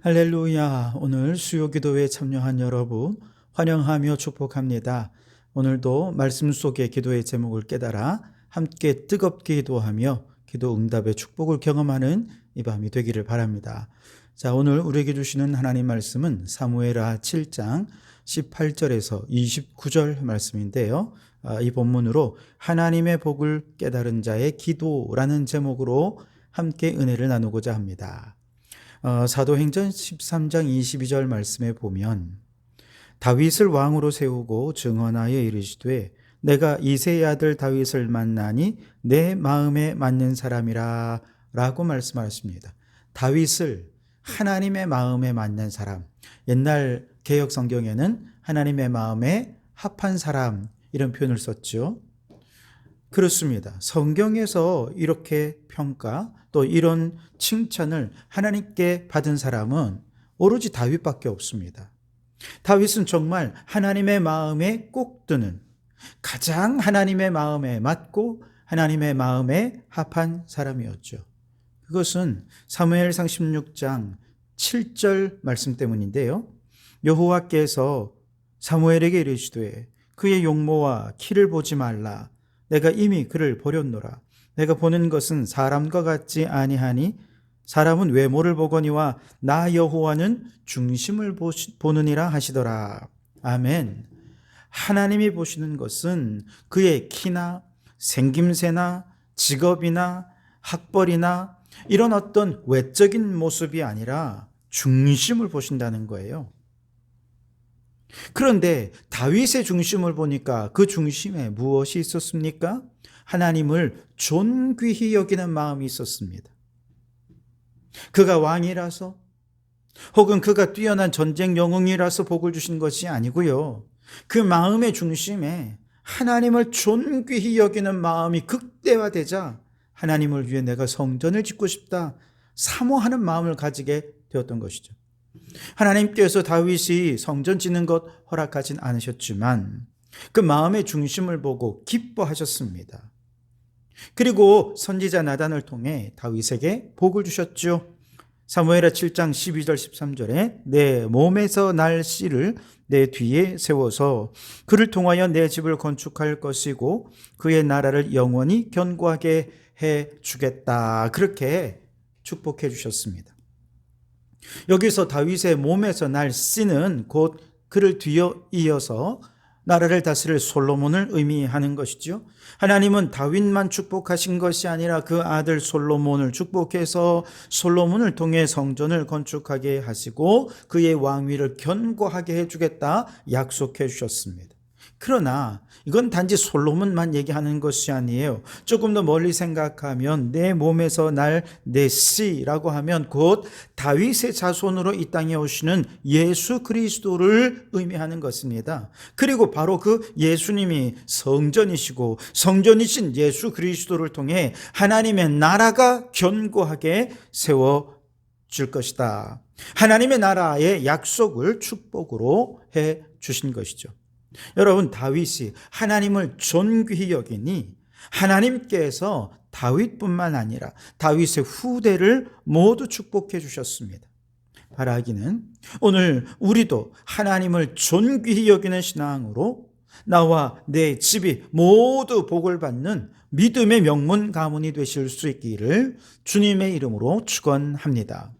할렐루야. 오늘 수요 기도에 참여한 여러분 환영하며 축복합니다. 오늘도 말씀 속의 기도의 제목을 깨달아 함께 뜨겁게 기도하며 기도 응답의 축복을 경험하는 이 밤이 되기를 바랍니다. 자, 오늘 우리에게 주시는 하나님 말씀은 사무엘하 7장 18절에서 29절 말씀인데요. 아, 이 본문으로 하나님의 복을 깨달은 자의 기도라는 제목으로 함께 은혜를 나누고자 합니다. 어, 사도행전 13장 22절 말씀에 보면 다윗을 왕으로 세우고 증언하여 이르시되 내가 이세의 아들 다윗을 만나니 내 마음에 맞는 사람이라 라고 말씀하십니다. 다윗을 하나님의 마음에 맞는 사람. 옛날 개혁 성경에는 하나님의 마음에 합한 사람 이런 표현을 썼죠. 그렇습니다. 성경에서 이렇게 평가 또 이런 칭찬을 하나님께 받은 사람은 오로지 다윗밖에 없습니다. 다윗은 정말 하나님의 마음에 꼭 드는 가장 하나님의 마음에 맞고 하나님의 마음에 합한 사람이었죠. 그것은 사무엘상 16장 7절 말씀 때문인데요. 여호와께서 사무엘에게 이르시되 그의 용모와 키를 보지 말라 내가 이미 그를 버렸노라 내가 보는 것은 사람과 같지 아니하니 사람은 외모를 보거니와 나 여호와는 중심을 보느니라 하시더라. 아멘. 하나님이 보시는 것은 그의 키나 생김새나 직업이나 학벌이나 이런 어떤 외적인 모습이 아니라 중심을 보신다는 거예요. 그런데 다윗의 중심을 보니까 그 중심에 무엇이 있었습니까? 하나님을 존귀히 여기는 마음이 있었습니다. 그가 왕이라서 혹은 그가 뛰어난 전쟁 영웅이라서 복을 주신 것이 아니고요. 그 마음의 중심에 하나님을 존귀히 여기는 마음이 극대화되자 하나님을 위해 내가 성전을 짓고 싶다 사모하는 마음을 가지게 되었던 것이죠. 하나님께서 다윗이 성전 짓는 것 허락하진 않으셨지만 그 마음의 중심을 보고 기뻐하셨습니다. 그리고 선지자 나단을 통해 다윗에게 복을 주셨죠. 사무엘하 7장 12절 13절에 내 몸에서 날 씨를 내 뒤에 세워서 그를 통하여 내 집을 건축할 것이고 그의 나라를 영원히 견고하게 해 주겠다. 그렇게 축복해 주셨습니다. 여기서 다윗의 몸에서 날 씨는 곧 그를 뒤어 이어서 나라를 다스릴 솔로몬을 의미하는 것이죠. 하나님은 다윗만 축복하신 것이 아니라 그 아들 솔로몬을 축복해서 솔로몬을 통해 성전을 건축하게 하시고 그의 왕위를 견고하게 해주겠다 약속해 주셨습니다. 그러나 이건 단지 솔로몬만 얘기하는 것이 아니에요. 조금 더 멀리 생각하면 내 몸에서 날 내시라고 하면 곧 다윗의 자손으로 이 땅에 오시는 예수 그리스도를 의미하는 것입니다. 그리고 바로 그 예수님이 성전이시고 성전이신 예수 그리스도를 통해 하나님의 나라가 견고하게 세워 줄 것이다. 하나님의 나라의 약속을 축복으로 해 주신 것이죠. 여러분 다윗이 하나님을 존귀히 여기니 하나님께서 다윗뿐만 아니라 다윗의 후대를 모두 축복해 주셨습니다. 바라기는 오늘 우리도 하나님을 존귀히 여기는 신앙으로 나와 내 집이 모두 복을 받는 믿음의 명문 가문이 되실 수 있기를 주님의 이름으로 축원합니다.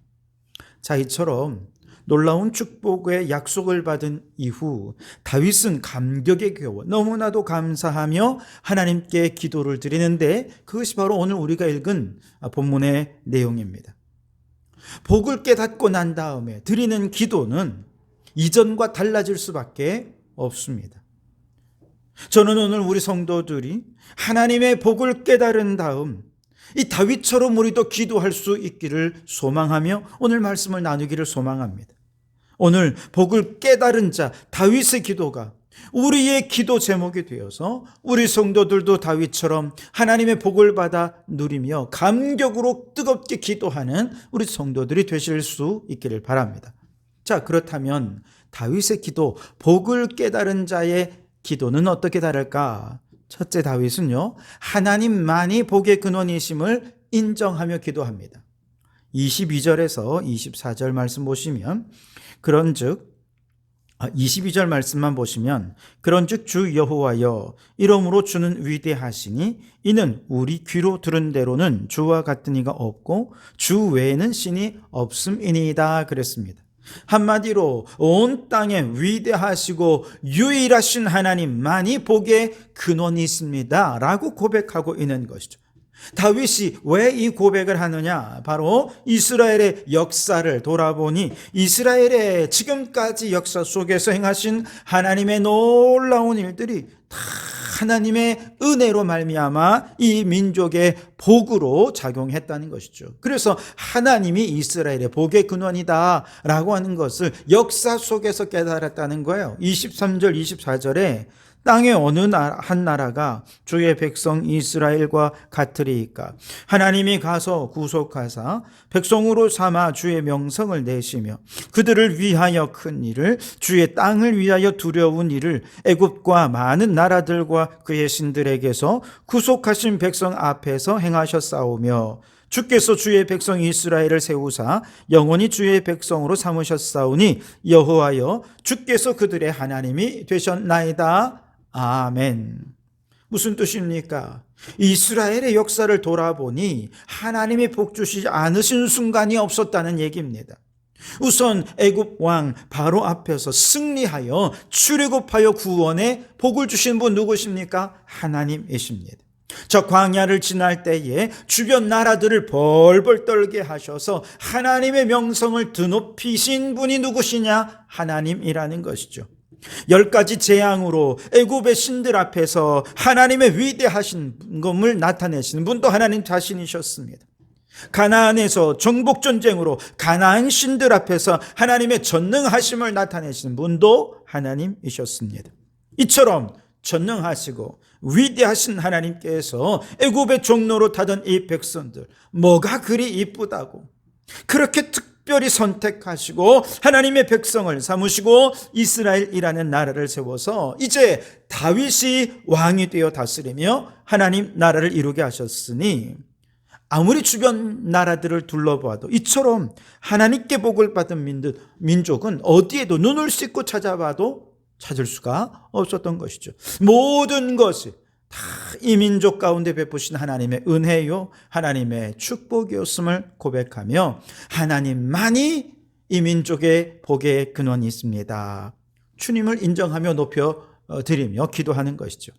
자, 이처럼 놀라운 축복의 약속을 받은 이후 다윗은 감격에 겨워 너무나도 감사하며 하나님께 기도를 드리는데 그것이 바로 오늘 우리가 읽은 본문의 내용입니다. 복을 깨닫고 난 다음에 드리는 기도는 이전과 달라질 수밖에 없습니다. 저는 오늘 우리 성도들이 하나님의 복을 깨달은 다음 이 다윗처럼 우리도 기도할 수 있기를 소망하며 오늘 말씀을 나누기를 소망합니다. 오늘 복을 깨달은 자 다윗의 기도가 우리의 기도 제목이 되어서 우리 성도들도 다윗처럼 하나님의 복을 받아 누리며 감격으로 뜨겁게 기도하는 우리 성도들이 되실 수 있기를 바랍니다. 자, 그렇다면 다윗의 기도, 복을 깨달은 자의 기도는 어떻게 다를까? 첫째 다윗은요, 하나님만이 복의 근원이심을 인정하며 기도합니다. 22절에서 24절 말씀 보시면 그런즉 아, 22절 말씀만 보시면 그런즉 주 여호와여 이러므로 주는 위대하시니 이는 우리 귀로 들은 대로는 주와 같은 이가 없고 주 외에는 신이 없음이니이다 그랬습니다. 한마디로 온 땅에 위대하시고 유일하신 하나님만이 복의 근원이 있습니다. 라고 고백하고 있는 것이죠. 다윗이 왜 이 고백을 하느냐? 바로 이스라엘의 역사를 돌아보니 이스라엘의 지금까지 역사 속에서 행하신 하나님의 놀라운 일들이 다 하나님의 은혜로 말미암아 이 민족의 복으로 작용했다는 것이죠. 그래서 하나님이 이스라엘의 복의 근원이다라고 하는 것을 역사 속에서 깨달았다는 거예요. 23절 24절에 땅의 어느 한 나라가 주의 백성 이스라엘과 같으리이까? 하나님이 가서 구속하사 백성으로 삼아 주의 명성을 내시며 그들을 위하여 큰 일을 주의 땅을 위하여 두려운 일을 애굽과 많은 나라들과 그의 신들에게서 구속하신 백성 앞에서 행하셨사오며 주께서 주의 백성 이스라엘을 세우사 영원히 주의 백성으로 삼으셨사오니 여호와여 주께서 그들의 하나님이 되셨나이다 아멘. 무슨 뜻입니까? 이스라엘의 역사를 돌아보니 하나님이 복 주시지 않으신 순간이 없었다는 얘기입니다. 우선 애굽 왕 바로 앞에서 승리하여 출애굽하여 구원에 복을 주신 분 누구십니까? 하나님이십니다. 저 광야를 지날 때에 주변 나라들을 벌벌 떨게 하셔서 하나님의 명성을 드높이신 분이 누구시냐? 하나님이라는 것이죠. 열 가지 재앙으로 애굽의 신들 앞에서 하나님의 위대하신 것을 나타내시는 분도 하나님 자신이셨습니다. 가나안에서 정복 전쟁으로 가나안 신들 앞에서 하나님의 전능하심을 나타내시는 분도 하나님이셨습니다. 이처럼 전능하시고 위대하신 하나님께서 애굽의 종로로 타던 이 백성들 뭐가 그리 이쁘다고 그렇게 특 별히 선택하시고 하나님의 백성을 삼으시고 이스라엘이라는 나라를 세워서 이제 다윗이 왕이 되어 다스리며 하나님 나라를 이루게 하셨으니 아무리 주변 나라들을 둘러봐도 이처럼 하나님께 복을 받은 민족은 어디에도 눈을 씻고 찾아봐도 찾을 수가 없었던 것이죠. 모든 것이 다 이 민족 가운데 베푸신 하나님의 은혜요, 하나님의 축복이었음을 고백하며 하나님만이 이 민족의 복의 근원이 있습니다. 주님을 인정하며 높여 드리며 기도하는 것이죠.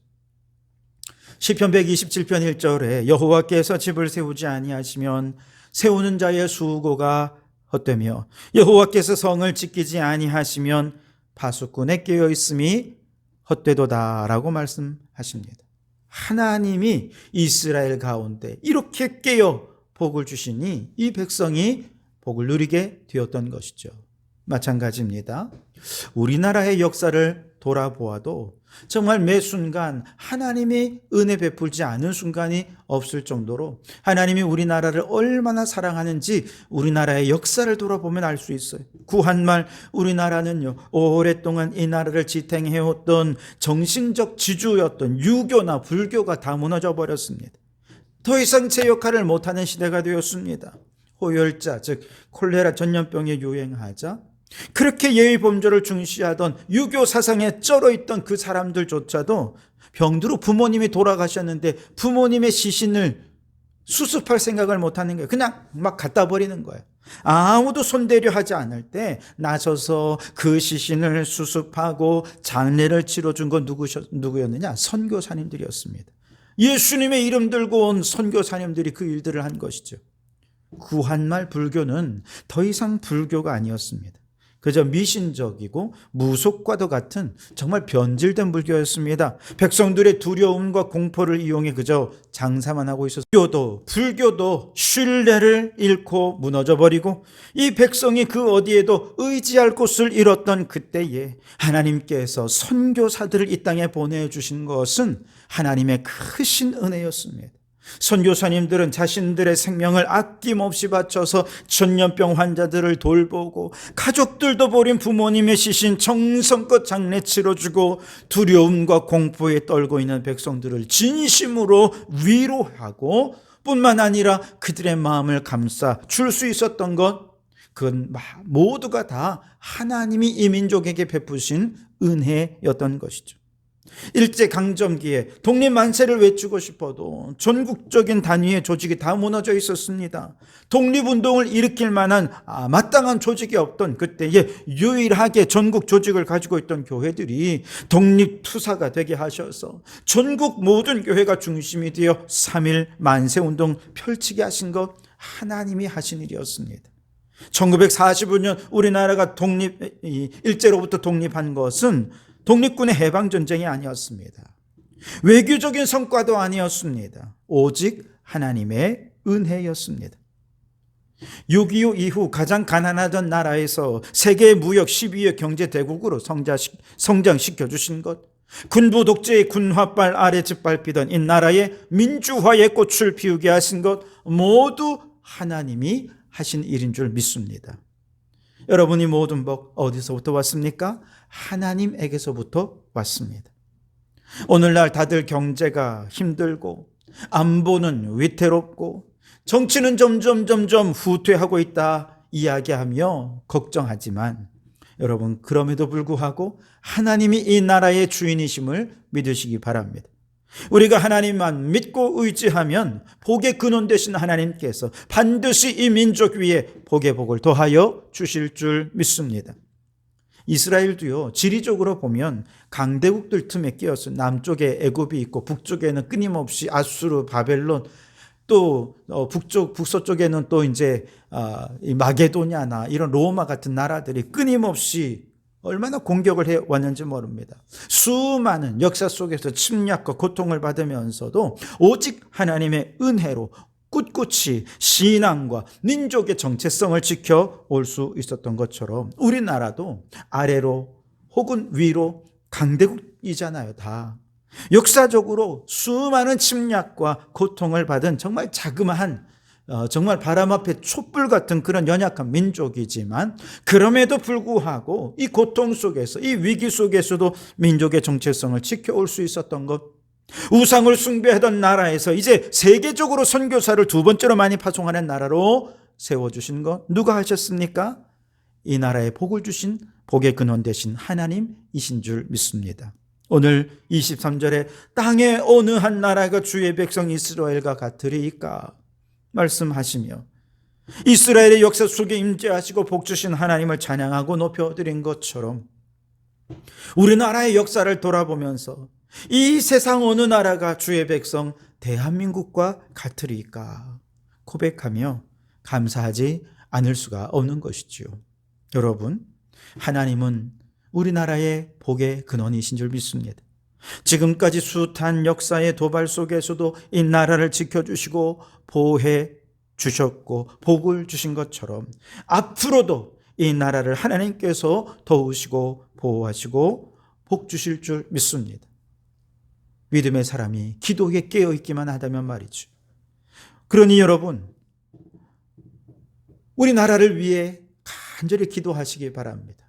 시편 127편 1절에 여호와께서 집을 세우지 아니하시면 세우는 자의 수고가 헛되며 여호와께서 성을 지키지 아니하시면 파수꾼에 깨어 있음이 헛되도다라고 말씀하십니다. 하나님이 이스라엘 가운데 이렇게 깨어 복을 주시니 이 백성이 복을 누리게 되었던 것이죠. 마찬가지입니다. 우리나라의 역사를 돌아보아도 정말 매 순간 하나님이 은혜 베풀지 않은 순간이 없을 정도로 하나님이 우리나라를 얼마나 사랑하는지 우리나라의 역사를 돌아보면 알 수 있어요. 구한말 우리나라는요, 오랫동안 이 나라를 지탱해왔던 정신적 지주였던 유교나 불교가 다 무너져 버렸습니다. 더 이상 제 역할을 못하는 시대가 되었습니다. 호열자, 즉 콜레라 전염병이 유행하자 그렇게 예의 범죄를 중시하던 유교 사상에 쩔어 있던 그 사람들조차도 병들어 부모님이 돌아가셨는데 부모님의 시신을 수습할 생각을 못 하는 거예요. 그냥 막 갖다 버리는 거예요. 아무도 손대려 하지 않을 때 나서서 그 시신을 수습하고 장례를 치러준 건 누구셨, 누구였느냐? 선교사님들이었습니다. 예수님의 이름 들고 온 선교사님들이 그 일들을 한 것이죠. 구한말 불교는 더 이상 불교가 아니었습니다. 그저 미신적이고 무속과도 같은 정말 변질된 불교였습니다. 백성들의 두려움과 공포를 이용해 그저 장사만 하고 있었습니다. 교도 불교도 신뢰를 잃고 무너져 버리고 이 백성이 그 어디에도 의지할 곳을 잃었던 그때에 하나님께서 선교사들을 이 땅에 보내 주신 것은 하나님의 크신 은혜였습니다. 선교사님들은 자신들의 생명을 아낌없이 바쳐서 전염병 환자들을 돌보고 가족들도 버린 부모님의 시신 정성껏 장례 치러주고 두려움과 공포에 떨고 있는 백성들을 진심으로 위로하고 뿐만 아니라 그들의 마음을 감싸 줄 수 있었던 것, 그건 모두가 다 하나님이 이 민족에게 베푸신 은혜였던 것이죠. 일제 강점기에 독립 만세를 외치고 싶어도 전국적인 단위의 조직이 다 무너져 있었습니다. 독립운동을 일으킬 만한 아, 마땅한 조직이 없던 그때에 유일하게 전국 조직을 가지고 있던 교회들이 독립투사가 되게 하셔서 전국 모든 교회가 중심이 되어 3일 만세운동 펼치게 하신 것 하나님이 하신 일이었습니다. 1945년 우리나라가 독립, 일제로부터 독립한 것은 독립군의 해방 전쟁이 아니었습니다. 외교적인 성과도 아니었습니다. 오직 하나님의 은혜였습니다. 6.25 이후 가장 가난하던 나라에서 세계 무역 12위 경제 대국으로 성장시켜 주신 것, 군부 독재의 군화발 아래 짓밟히던 이 나라의 민주화의 꽃을 피우게 하신 것 모두 하나님이 하신 일인 줄 믿습니다. 여러분이 모든 복 어디서부터 왔습니까? 하나님에게서부터 왔습니다. 오늘날 다들 경제가 힘들고 안보는 위태롭고 정치는 점점 점점 후퇴하고 있다 이야기하며 걱정하지만 여러분 그럼에도 불구하고 하나님이 이 나라의 주인이심을 믿으시기 바랍니다. 우리가 하나님만 믿고 의지하면 복의 근원 되신 하나님께서 반드시 이 민족 위에 복의 복을 더하여 주실 줄 믿습니다. 이스라엘도요, 지리적으로 보면 강대국들 틈에 끼어서 남쪽에 애굽이 있고 북쪽에는 끊임없이 아수르, 바벨론, 또 어, 북쪽 북서쪽에는 또 이제 아, 마게도냐나 이런 로마 같은 나라들이 끊임없이 얼마나 공격을 해 왔는지 모릅니다. 수많은 역사 속에서 침략과 고통을 받으면서도 오직 하나님의 은혜로 꿋꿋이 신앙과 민족의 정체성을 지켜 올 수 있었던 것처럼 우리나라도 아래로 혹은 위로 강대국이잖아요, 다. 역사적으로 수많은 침략과 고통을 받은 정말 자그마한 어, 정말 바람 앞에 촛불 같은 그런 연약한 민족이지만 그럼에도 불구하고 이 고통 속에서 이 위기 속에서도 민족의 정체성을 지켜올 수 있었던 것 우상을 숭배하던 나라에서 이제 세계적으로 선교사를 두 번째로 많이 파송하는 나라로 세워주신 것 누가 하셨습니까? 이 나라에 복을 주신 복의 근원 되신 하나님이신 줄 믿습니다. 오늘 23절에 땅의 어느 한 나라가 주의 백성 이스라엘과 같으리까 말씀하시며 이스라엘의 역사 속에 임재하시고 복 주신 하나님을 찬양하고 높여드린 것처럼 우리나라의 역사를 돌아보면서 이 세상 어느 나라가 주의 백성 대한민국과 같으리까 고백하며 감사하지 않을 수가 없는 것이지요. 여러분, 하나님은 우리나라의 복의 근원이신 줄 믿습니다. 지금까지 숱한 역사의 도발 속에서도 이 나라를 지켜주시고 보호해 주셨고 복을 주신 것처럼 앞으로도 이 나라를 하나님께서 도우시고 보호하시고 복 주실 줄 믿습니다. 믿음의 사람이 기도에 깨어 있기만 하다면 말이죠. 그러니 여러분, 우리나라를 위해 간절히 기도하시기 바랍니다.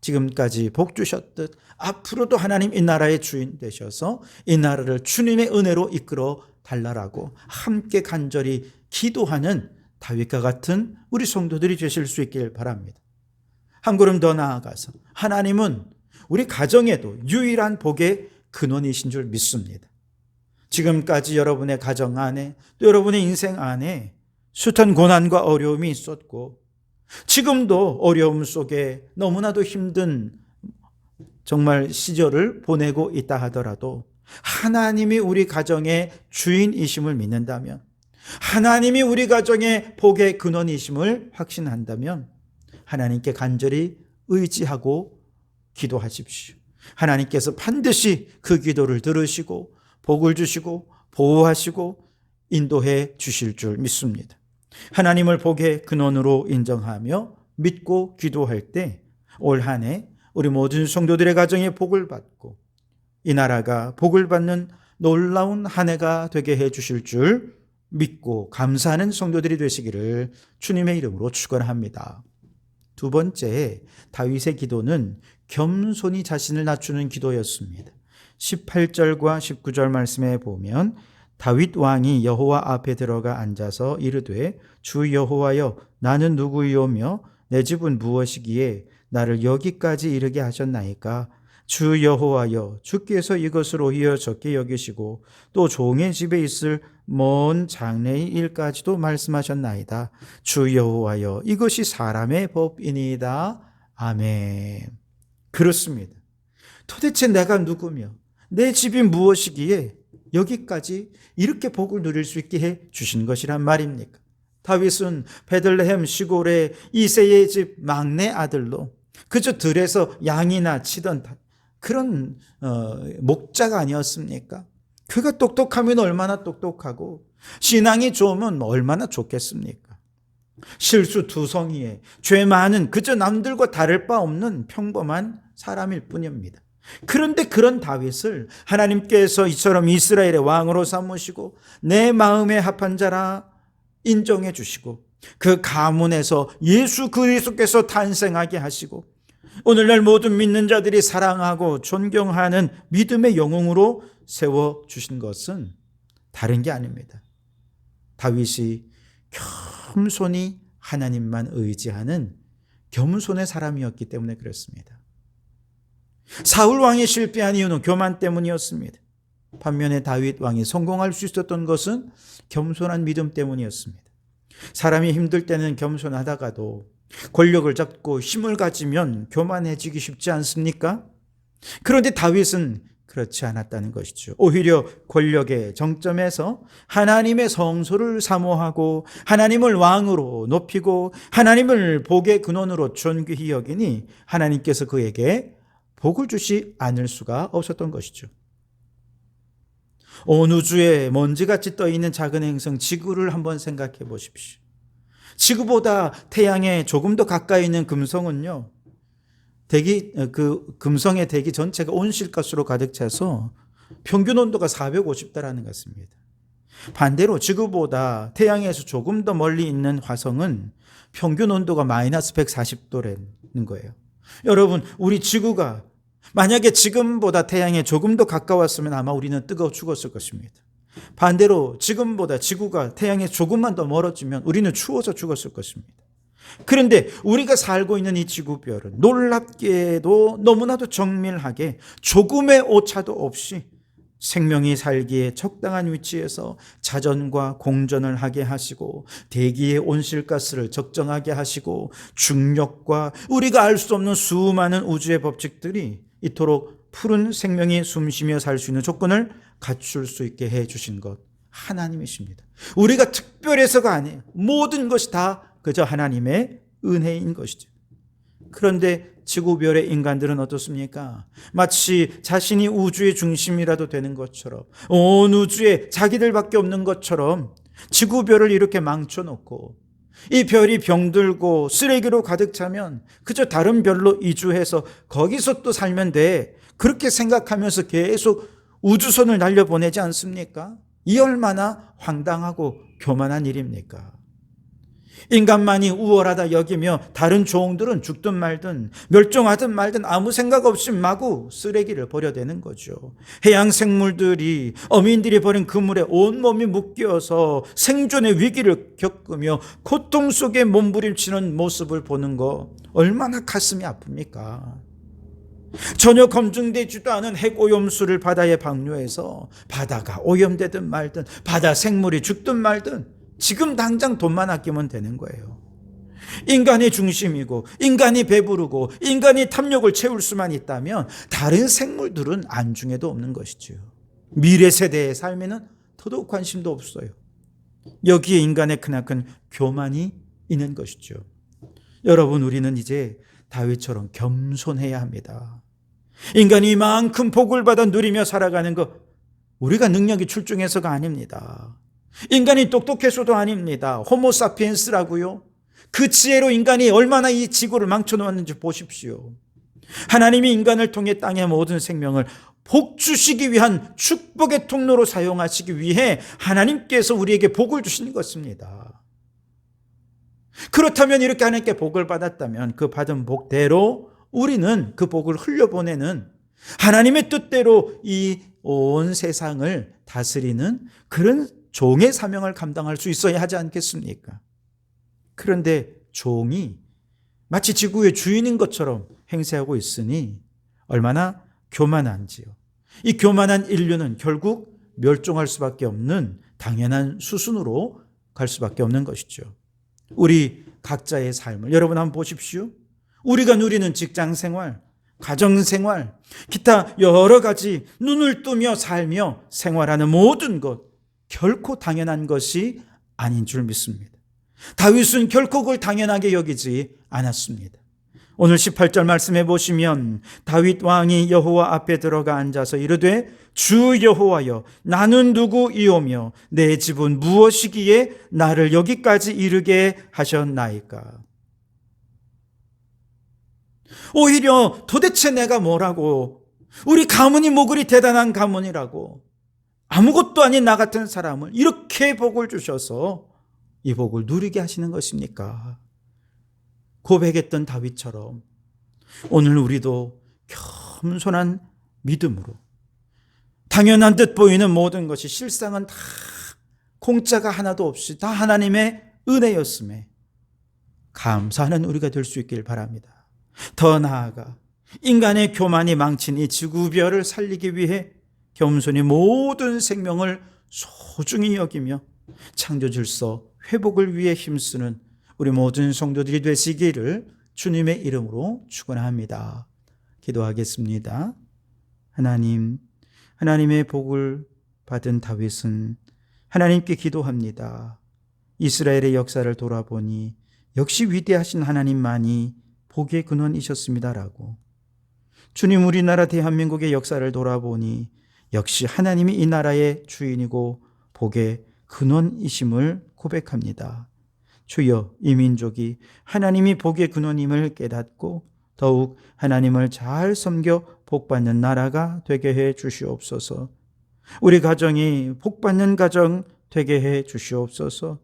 지금까지 복 주셨듯 앞으로도 하나님 이 나라의 주인 되셔서 이 나라를 주님의 은혜로 이끌어 달라라고 함께 간절히 기도하는 다윗과 같은 우리 성도들이 되실 수 있길 바랍니다. 한 걸음 더 나아가서 하나님은 우리 가정에도 유일한 복의 근원이신 줄 믿습니다. 지금까지 여러분의 가정 안에 또 여러분의 인생 안에 숱한 고난과 어려움이 있었고 지금도 어려움 속에 너무나도 힘든 정말 시절을 보내고 있다 하더라도 하나님이 우리 가정의 주인이심을 믿는다면 하나님이 우리 가정의 복의 근원이심을 확신한다면 하나님께 간절히 의지하고 기도하십시오. 하나님께서 반드시 그 기도를 들으시고 복을 주시고 보호하시고 인도해 주실 줄 믿습니다. 하나님을 복의 근원으로 인정하며 믿고 기도할 때 올 한 해 우리 모든 성도들의 가정에 복을 받고 이 나라가 복을 받는 놀라운 한 해가 되게 해 주실 줄 믿고 감사하는 성도들이 되시기를 주님의 이름으로 축원합니다. 두 번째 다윗의 기도는 겸손히 자신을 낮추는 기도였습니다. 18절과 19절 말씀에 보면 다윗 왕이 여호와 앞에 들어가 앉아서 이르되 주 여호와여 나는 누구이오며 내 집은 무엇이기에 나를 여기까지 이르게 하셨나이까? 주 여호와여 주께서 이것을 오히려 적게 여기시고 또 종의 집에 있을 먼 장래의 일까지도 말씀하셨나이다. 주 여호와여 이것이 사람의 법이니이다. 아멘 그렇습니다 도대체 내가 누구며 내 집이 무엇이기에 여기까지 이렇게 복을 누릴 수 있게 해 주신 것이란 말입니까? 다윗은 베들레헴 시골의 이세의 집 막내 아들로 그저 들에서 양이나 치던 그런 어, 목자가 아니었습니까? 그가 똑똑하면 얼마나 똑똑하고 신앙이 좋으면 얼마나 좋겠습니까? 실수 두성이에 죄 많은 그저 남들과 다를 바 없는 평범한 사람일 뿐입니다. 그런데 그런 다윗을 하나님께서 이처럼 이스라엘의 왕으로 삼으시고 내 마음에 합한 자라 인정해 주시고 그 가문에서 예수 그리스도께서 탄생하게 하시고 오늘날 모든 믿는 자들이 사랑하고 존경하는 믿음의 영웅으로 세워 주신 것은 다른 게 아닙니다. 다윗이 겸손히 하나님만 의지하는 겸손의 사람이었기 때문에 그렇습니다. 사울 왕이 실패한 이유는 교만 때문이었습니다. 반면에 다윗 왕이 성공할 수 있었던 것은 겸손한 믿음 때문이었습니다. 사람이 힘들 때는 겸손하다가도 권력을 잡고 힘을 가지면 교만해지기 쉽지 않습니까? 그런데 다윗은 그렇지 않았다는 것이죠. 오히려 권력의 정점에서 하나님의 성소를 사모하고 하나님을 왕으로 높이고 하나님을 복의 근원으로 존귀히 여기니 하나님께서 그에게 복을 주시 않을 수가 없었던 것이죠. 온 우주에 먼지같이 떠 있는 작은 행성 지구를 한번 생각해 보십시오. 지구보다 태양에 조금 더 가까이 있는 금성은요. 대기 그 금성의 대기 전체가 온실가스로 가득 차서 평균 온도가 450도라는 것입니다. 반대로 지구보다 태양에서 조금 더 멀리 있는 화성은 평균 온도가 마이너스 140도라는 거예요. 여러분, 우리 지구가 만약에 지금보다 태양에 조금 더 가까웠으면 아마 우리는 뜨거워 죽었을 것입니다. 반대로 지금보다 지구가 태양에 조금만 더 멀어지면 우리는 추워서 죽었을 것입니다. 그런데 우리가 살고 있는 이 지구별은 놀랍게도 너무나도 정밀하게 조금의 오차도 없이 생명이 살기에 적당한 위치에서 자전과 공전을 하게 하시고 대기의 온실가스를 적정하게 하시고 중력과 우리가 알 수 없는 수많은 우주의 법칙들이 이토록 푸른 생명이 숨쉬며 살 수 있는 조건을 갖출 수 있게 해 주신 것 하나님이십니다. 우리가 특별해서가 아니에요. 모든 것이 다 그저 하나님의 은혜인 것이죠. 그런데 지구별의 인간들은 어떻습니까? 마치 자신이 우주의 중심이라도 되는 것처럼 온 우주에 자기들밖에 없는 것처럼 지구별을 이렇게 망쳐놓고 이 별이 병들고 쓰레기로 가득 차면 그저 다른 별로 이주해서 거기서 또 살면 돼. 그렇게 생각하면서 계속 우주선을 날려보내지 않습니까? 이 얼마나 황당하고 교만한 일입니까? 인간만이 우월하다 여기며 다른 종들은 죽든 말든 멸종하든 말든 아무 생각 없이 마구 쓰레기를 버려대는 거죠. 해양 생물들이 어민들이 버린 그물에 온몸이 묶여서 생존의 위기를 겪으며 고통 속에 몸부림치는 모습을 보는 거 얼마나 가슴이 아픕니까? 전혀 검증되지도 않은 핵오염수를 바다에 방류해서 바다가 오염되든 말든 바다 생물이 죽든 말든 지금 당장 돈만 아끼면 되는 거예요. 인간이 중심이고 인간이 배부르고 인간이 탐욕을 채울 수만 있다면 다른 생물들은 안중에도 없는 것이죠. 미래 세대의 삶에는 더더욱 관심도 없어요. 여기에 인간의 크나큰 교만이 있는 것이죠. 여러분 우리는 이제 다윗처럼 겸손해야 합니다. 인간이 이만큼 복을 받아 누리며 살아가는 것 우리가 능력이 출중해서가 아닙니다. 인간이 똑똑해서도 아닙니다. 호모사피엔스라고요. 그 지혜로 인간이 얼마나 이 지구를 망쳐놓았는지 보십시오. 하나님이 인간을 통해 땅의 모든 생명을 복 주시기 위한 축복의 통로로 사용하시기 위해 하나님께서 우리에게 복을 주신 것입니다. 그렇다면 이렇게 하나님께 복을 받았다면 그 받은 복대로 우리는 그 복을 흘려보내는 하나님의 뜻대로 이 온 세상을 다스리는 그런 종의 사명을 감당할 수 있어야 하지 않겠습니까? 그런데 종이 마치 지구의 주인인 것처럼 행세하고 있으니 얼마나 교만한지요. 이 교만한 인류는 결국 멸종할 수밖에 없는 당연한 수순으로 갈 수밖에 없는 것이죠. 우리 각자의 삶을 여러분 한번 보십시오. 우리가 누리는 직장 생활, 가정 생활, 기타 여러 가지 눈을 뜨며 살며 생활하는 모든 것 결코 당연한 것이 아닌 줄 믿습니다. 다윗은 결코 그걸 당연하게 여기지 않았습니다. 오늘 18절 말씀해 보시면 다윗 왕이 여호와 앞에 들어가 앉아서 이르되 주 여호와여 나는 누구이오며 내 집은 무엇이기에 나를 여기까지 이르게 하셨나이까 오히려 도대체 내가 뭐라고 우리 가문이 뭐 그리 대단한 가문이라고 아무것도 아닌 나 같은 사람을 이렇게 복을 주셔서 이 복을 누리게 하시는 것입니까? 고백했던 다윗처럼 오늘 우리도 겸손한 믿음으로 당연한 듯 보이는 모든 것이 실상은 다 공짜가 하나도 없이 다 하나님의 은혜였음에 감사하는 우리가 될 수 있길 바랍니다. 더 나아가 인간의 교만이 망친 이 지구별을 살리기 위해 겸손히 모든 생명을 소중히 여기며 창조 질서 회복을 위해 힘쓰는 우리 모든 성도들이 되시기를 주님의 이름으로 축원합니다. 기도하겠습니다. 하나님, 하나님의 복을 받은 다윗은 하나님께 기도합니다. 이스라엘의 역사를 돌아보니 역시 위대하신 하나님만이 복의 근원이셨습니다라고. 주님 우리나라 대한민국의 역사를 돌아보니 역시 하나님이 이 나라의 주인이고 복의 근원이심을 고백합니다. 주여 이 민족이 하나님이 복의 근원임을 깨닫고 더욱 하나님을 잘 섬겨 복받는 나라가 되게 해 주시옵소서. 우리 가정이 복받는 가정 되게 해 주시옵소서.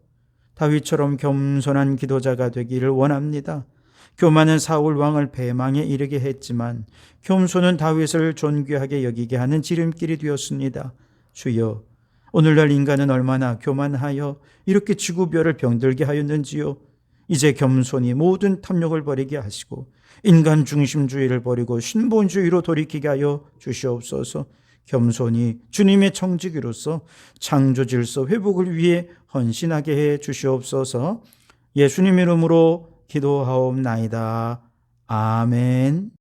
다윗처럼 겸손한 기도자가 되기를 원합니다. 교만은 사울 왕을 배망에 이르게 했지만 겸손은 다윗을 존귀하게 여기게 하는 지름길이 되었습니다. 주여 오늘날 인간은 얼마나 교만하여 이렇게 지구별을 병들게 하였는지요. 이제 겸손히 모든 탐욕을 버리게 하시고 인간 중심주의를 버리고 신본주의로 돌이키게 하여 주시옵소서. 겸손히 주님의 청지기로서 창조 질서 회복을 위해 헌신하게 해 주시옵소서. 예수님 이름으로 기도하옵나이다. 아멘.